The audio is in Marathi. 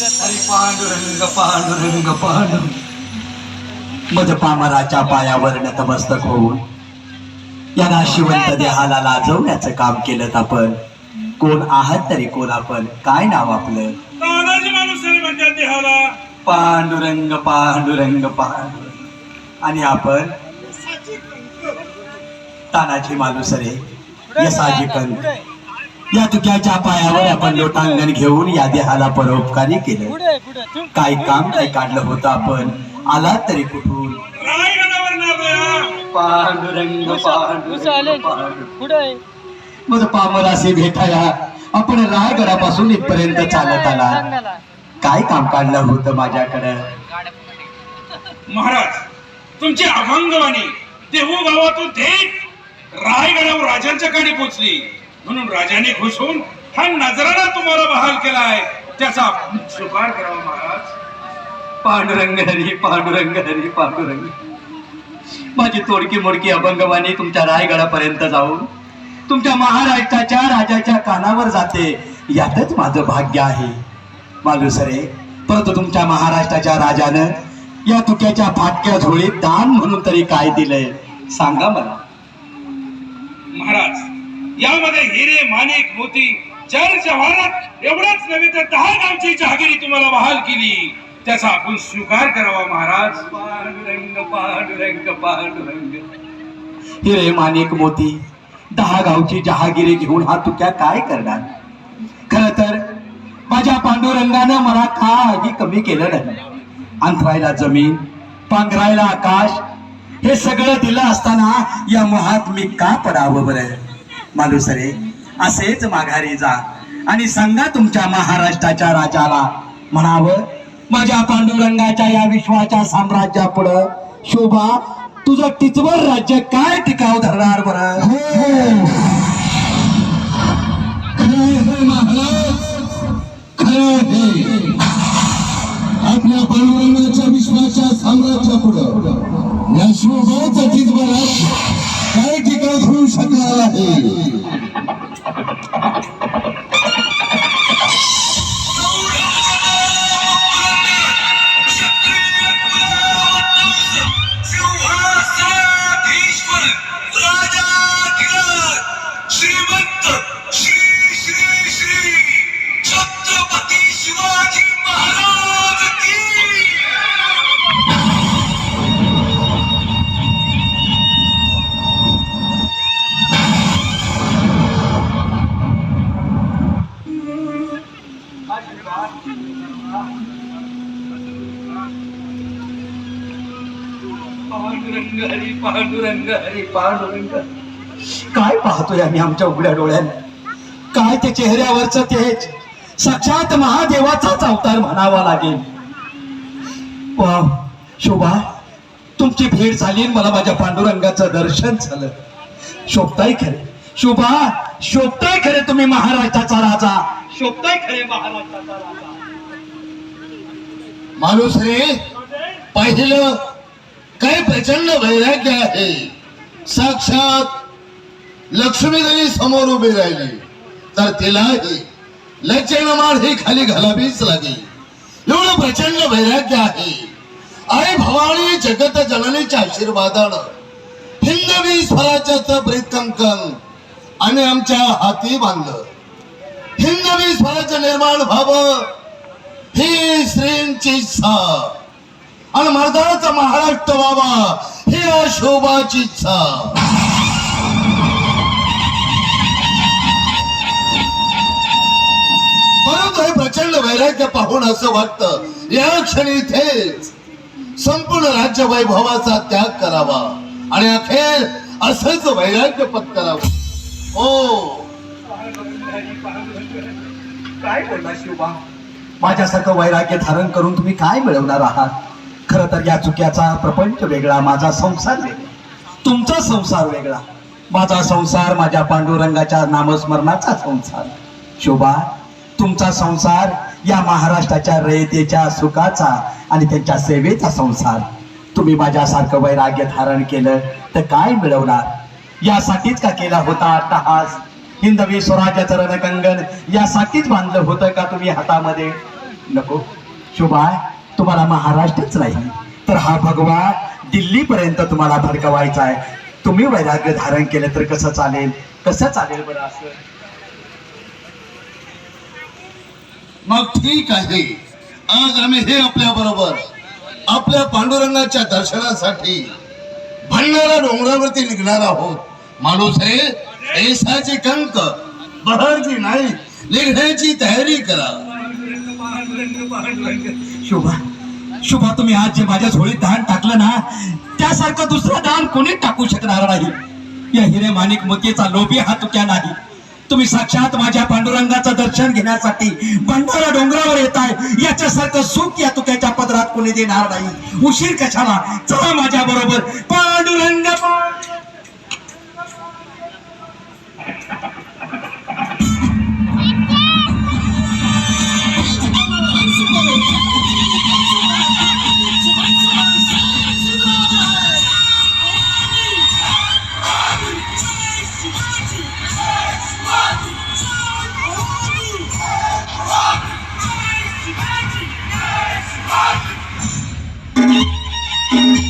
हरी पांडुरंग पांडुरंग पांडुरंग मज पामराच्या पायावर नतमस्तक होऊन या नाशिवंत देहाला लाजवण्याचं काम केलं आपण. कोण आहात तरी कोण आपण काय नाव आपलं? पांडुरंग पांडुरंग पांडुरंग आणि आपण? तानाजी मालुसरे यसाजी कंद या तुक्याच्या पायावर आपण लोटांगण घेऊन या देहाला परोपकारी केलं. काय काम काय काढलं होतं आपण? आलात तरी कुठून? रायगडावर नादया पांडुरंग पांडुरंग. पांडुरंग पुढे मग पामराशी भेटाया आपण रायगडापासून इथपर्यंत चालत आला. काय काम काढलं होतं माझ्याकडं? महाराज तुमची अभंगवाणी देहू गावातून थेट रायगडावर राजांच्या कडे पोचली. म्हणून राजाने खुश होऊन हा नजराना तुम्हाला बहाल केलाय. त्याचा स्वीकार करावा महाराज. पांडुरंग हरी पांडुरंग हरी पांडुरंग. माझी तोडकी मोडकी अभंगवाणी तुमच्या रायगडापर्यंत जाऊन तुमच्या महाराष्ट्राच्या राजाच्या कानावर जाते. यातच माझं भाग्य आहे. मालुसरे परंतु तुमच्या महाराष्ट्राच्या राजानं या तुक्याच्या फाटक्या झोळीत दान म्हणून तरी काय दिलंय? सांगा मला. महाराज यामध्ये हिरे माणिक मोती चर जवाहरात एवढंच नव्हे तर दहा गावची जहागिरी तुम्हाला बहाल केली. त्याचा आपण स्वीकार करावा महाराज. पांडुरंग पांडुरंग पांडुरंग हिरे माणिक मोती दहा गावची जहागिरी घेऊन हा तुक्या काय करणार? खर तर माझ्या पांडुरंगानं मला काही कमी केलं नाही. अंथरायला जमीन पांघरायला आकाश हे सगळं दिलं असताना या मोहात मी का पडावं बरं? मालुसरे असेच माघारी जा. आणि सांगा तुमच्या महाराष्ट्राच्या राजाला म्हणावं माझ्या पांडुरंगाच्या या विश्वाच्या साम्राज्यापुढं शोभा तुझं टिचवर राज्य काय टिकाव धरणार बरं? हो. आपल्या पांडुरंगाच्या विश्वाच्या साम्राज्या पांडुरंग हरी पांडुरंग हरी पांडुरंग काय पाहतोय आम्ही आमच्या उघड्या डोळ्याने? काय ते चेहऱ्यावरच तेज? साक्षात महादेवाचाच अवतार म्हणावा लागेल. वाह शोभा तुमची भेट झाली मला माझ्या पांडुरंगाचं दर्शन झालं. शोभताय खरे. शोभा शोभताय खरे तुम्ही महाराष्ट्राचा राजा. शोभताय खरे महाराष्ट्राचा माणूस रे पाहिलं काय प्रचंड वैराग्य आहे. साक्षात लक्ष्मी जरी समोर उभी राहिली. तर तिलाही लज्जनमाळ ही खाली घालावीच लागेल. एवढं प्रचंड वैराग्य आहे. आई भवानी जगत जननीच्या आशीर्वादानं हिंदवी स्वराज्याचं प्रीतकंकन आणि आमच्या हाती बांधलं. हिंदवी स्वराज्य निर्माण व्हावं. ही श्रींची इच्छा. आणि मर्दाचा महाराष्ट्र व्हावा ही अशोभाची इच्छा. परंतु हे प्रचंड वैराग्य पाहून असं वाटतं या क्षणी इथेच संपूर्ण राज्य वैभवाचा त्याग करावा. आणि अखेर असंच वैराग्य पत्करावं. हो. काय बोलला शिवबा? माझ्यासारखं वैराग्य धारण करून तुम्ही काय मिळवणार आहात? खर तर या चुक्याचा प्रपंच वेगळा माझा संसार वेगळा. तुमचा संसार वेगळा. माझा संसार माझ्या पांडुरंगाच्या नामस्मरणाचा संसार. शोभा तुमचा संसार या महाराष्ट्राच्या रयतेच्या सुखाचा आणि त्यांच्या सेवेचा संसार. तुम्ही माझ्यासारखं वैराग्य धारण केलं तर काय मिळवणार? यासाठीच का केला होता अट्टहास? हिंदवी स्वराज्याचं रणकंगन यासाठीच बांधलं होतं का तुम्ही हातामध्ये? नको. शुभाय तुम्हाला महाराष्ट्रच नाही. तर हा भगवा दिल्लीपर्यंत तुम्हाला भडकवायचा आहे. तुम्ही वैराग्य धारण केलं तर कसं चालेल? कसं चालेल बरं असं? मग ठीक आहे. आज आम्ही हे आपल्या बरोबर आपल्या पांडुरंगाच्या दर्शनासाठी भंडारा डोंगरावरती निघणार आहोत. माणूस हे ऐसाचे कंक बहरची नाही. लिहिण्याची तयारी करा. शुभा शोभा तुम्ही आज जे माझ्या झोळीत दान टाकलं ना त्यासारखं दुसरं दान कोणी टाकू शकणार नाही. या हिरे माणिक मोतीचा लोभी हा तुक्या नाही. तुम्ही साक्षात माझ्या पांडुरंगाचं दर्शन घेण्यासाठी भंडारा डोंगरावर येत आहे याच्यासारखं सुख या तुक्याच्या पदरात कोणी देणार नाही. उशीर कशाला? चला माझ्या बरोबर पांडुरंग पांडुरंग. Thank